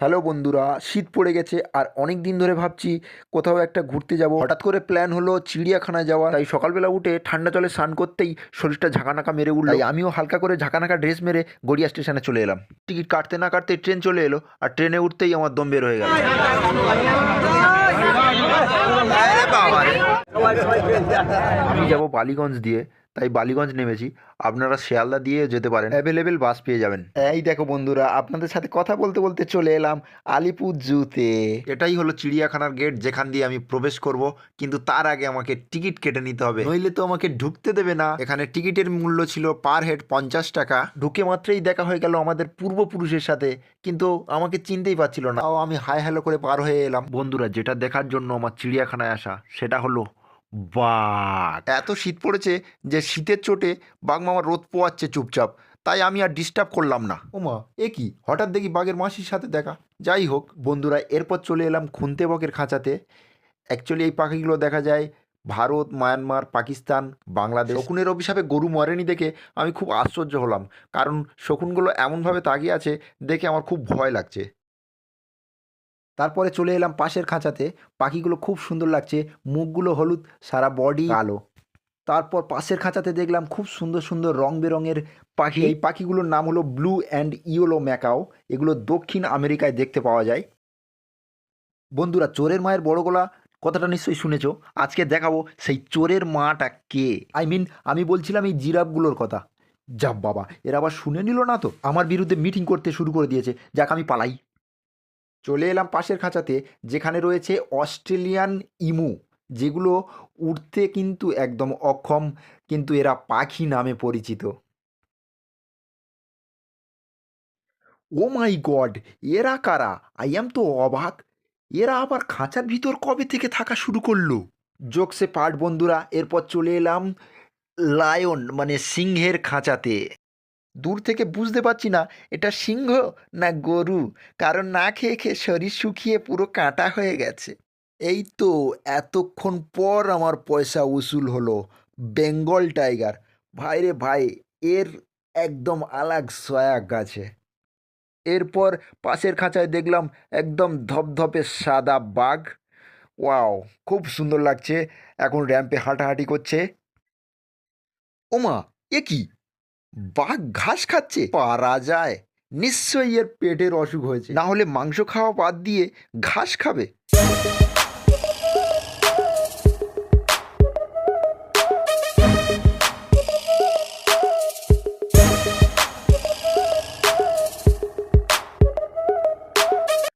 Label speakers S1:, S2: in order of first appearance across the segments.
S1: Hello বন্ধুরা শীত পড়ে গেছে আর অনেক দিন ধরে ভাবছি কোথাও একটা ঘুরতে যাব। হঠাৎ করে প্ল্যান হলো চিড়িয়াখানায় যাওয়া। তাই সকালবেলা উঠে ঠান্ডা জলে স্নান করতেই শরীরটা ঝাঁকানাকা মেরে উঠল। তাই আমিও হালকা করে ঝাঁকানাকা ড্রেস মেরে গড়িয়া স্টেশনে চলে এলাম। টিকিট কাটতে না কাটতে ট্রেন চলে এলো আর ট্রেনে উঠতেই আমার দম বের হয়ে গেল। আমি যাব বালিগঞ্জ দিয়ে। তাই বালিগঞ্জ নেমেছি। আপনারা শিয়ালদা দিয়ে যেতে পারেন। অ্যাভেলেবেল বাস পেয়ে যাবেন। এই দেখো বন্ধুরা আপনাদের সাথে কথা বলতে বলতে চলে এলাম আলিপুর জুতে। এটাই হলো চিড়িয়াখানার গেট যেখান দিয়ে আমি প্রবেশ করব। কিন্তু তার আগে আমাকে টিকিট কেটে নিতে হবে। নইলে তো আমাকে ঢুকতে দেবে না। এখানে টিকিটের মূল্য ছিল পার হেড পঞ্চাশ টাকা। ঢুকে মাত্রই দেখা হয়ে গেল আমাদের পূর্বপুরুষের সাথে। কিন্তু আমাকে চিনতেই পারছিল না। তাও আমি হাই হ্যালো করে পার হয়ে এলাম। বন্ধুরা যেটা দেখার জন্য আমার চিড়িয়াখানায় আসা সেটা হলো বাঘ এত শীত পড়েছে যে শীতের চোটে বাঘ মামা রোদ পোয়াচ্ছে চুপচাপ। তাই আমি আর ডিস্টার্ব করলাম না। ওমা এ কি? হঠাৎ দেখি বাঘের মাসির সাথে দেখা। যাই হোক বন্ধুরা এরপর চলে এলাম খুন্তে বকের খাঁচাতে। অ্যাকচুয়ালি এই পাখিগুলো দেখা যায় ভারত মায়ানমার পাকিস্তান বাংলাদেশ। শকুনের অভিশাপে গরু মরেনি দেখে আমি খুব আশ্চর্য হলাম। কারণ শকুনগুলো এমনভাবে তাকিয়ে আছে দেখে আমার খুব ভয় লাগছে। তারপরে চলে এলাম পাশের খাঁচাতে। পাখিগুলো খুব সুন্দর লাগছে। মুখগুলো হলুদ, সারা বডি কালো। তারপর পাশের খাঁচাতে দেখলাম খুব সুন্দর সুন্দর রং বেরঙের পাখি। এই পাখিগুলোর নাম হলো ব্লু অ্যান্ড ইয়েলো ম্যাকাও। এগুলো দক্ষিণ আমেরিকায় দেখতে পাওয়া যায়। বন্ধুরা, চোরের মায়ের বড় গলা কথাটা নিশ্চয়ই শুনেছ? আজকে দেখাবো সেই চোরের মাটা কে? আই মিন আমি বলছিলাম এই জিরাফগুলোর কথা। যাব বাবা, এরা আবার শুনে নিল না তো? আমার বিরুদ্ধে মিটিং করতে শুরু করে দিয়েছে। যাক, আমি পালাই। চলে এলাম পাশের খাঁচাতে, যেখানে রয়েছে অস্ট্রেলিয়ান ইমু, যেগুলো উঠতে কিন্তু একদম অক্ষম, কিন্তু এরা পাখি নামে পরিচিত। ও মাই গড, এরা কারা? আই এম তো অবাক। এরা আবার খাঁচার ভিতর কবে থেকে থাকা শুরু করল? জোকসে পাট বন্ধুরা, এরপর চলে এলাম লায়ন মানে সিংহের খাঁচাতে। দূর থেকে বুঝতে পারছি না, এটা সিংহ না গরু? কারণ না খেয়ে খেয়ে শরীর শুকিয়ে পুরো কাঁটা হয়ে গেছে। এই তো এতক্ষণ পর আমার পয়সা উসুল হলো, বেঙ্গল টাইগার। ভাই রে ভাই, এর একদম আলাগ সয়াগ আছে এরপর পাশের খাঁচায় দেখলাম একদম ধপধপে সাদা বাঘ। ওয়াও, খুব সুন্দর লাগছে, এখন র্যাম্পে হাঁটাহাঁটি করছে। ওমা, এ কি? বাঘ ঘাস খাচ্ছে। পারা যায়। নিশ্চয়ই এর পেটের অসুখ হয়েছে। না হলে মাংস খাওয়া বাদ দিয়ে ঘাস খাবে।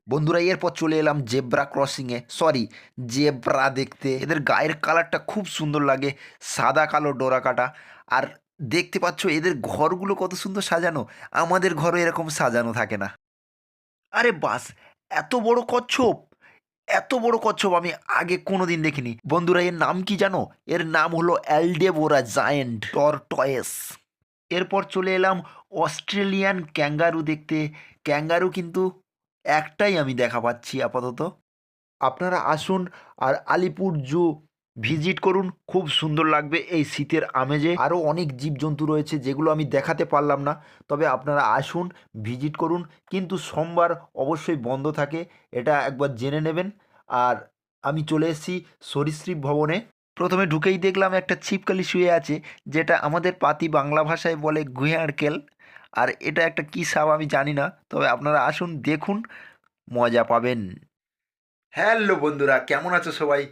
S1: বন্ধুরা, এরপর চলে এলাম জেব্রা ক্রসিংয়ে সরি জেব্রা দেখতে। এদের গায়ের কালারটা খুব সুন্দর লাগে। সাদা কালো ডোরা কাটা আর দেখতে পাচ্ছ, এদের ঘরগুলো কত সুন্দর সাজানো। আমাদের ঘরও এরকম সাজানো থাকে না। আরে বাস, এত বড় কচ্ছপ! এত বড় কচ্ছপ আমি আগে কোনো দিন দেখিনি। বন্ধুরা, এর নাম কি জানো? এর নাম হলো অ্যালডেবোরা জায়েন্ট টয়েস এরপর চলে এলাম অস্ট্রেলিয়ান ক্যাঙ্গারু দেখতে। ক্যাঙ্গারু কিন্তু একটাই আমি দেখা পাচ্ছি আপাতত। আপনারা আসুন আর আলিপুর জু ভিজিট করুন, খুব সুন্দর লাগবে এই শীতের আমেজে। আরও অনেক জীবজন্তু রয়েছে যেগুলো আমি দেখাতে পারলাম না, তবে আপনারা আসুন, ভিজিট করুন, কিন্তু সোমবার অবশ্যই বন্ধ থাকে, এটা একবার জেনে নেবেন। আর আমি চলে এসেছি সরীসৃপ ভবনে। প্রথমে ঢুকেই দেখলাম একটা ছিপকালি শুয়ে আছে, যেটা আমাদের পাতি বাংলা ভাষায় বলে গুঁয়ারকেল। আর এটা একটা কী সাপ আমি জানি না, তবে আপনারা আসুন, দেখুন, মজা পাবেন। হ্যালো বন্ধুরা, কেমন আছো সবাই?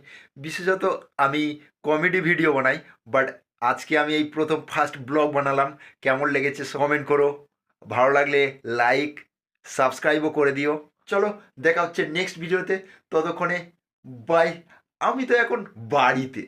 S1: বিশেষত আমি কমেডি ভিডিও বানাই বাট আজকে আমি এই প্রথম ফার্স্ট ব্লগ বানালাম। কেমন লেগেছে কমেন্ট করো। ভালো লাগলে লাইক সাবস্ক্রাইবও করে দিও। চলো, দেখা হচ্ছে নেক্সট ভিডিওতে ততক্ষণে বাই আমি তো এখন বাড়িতে।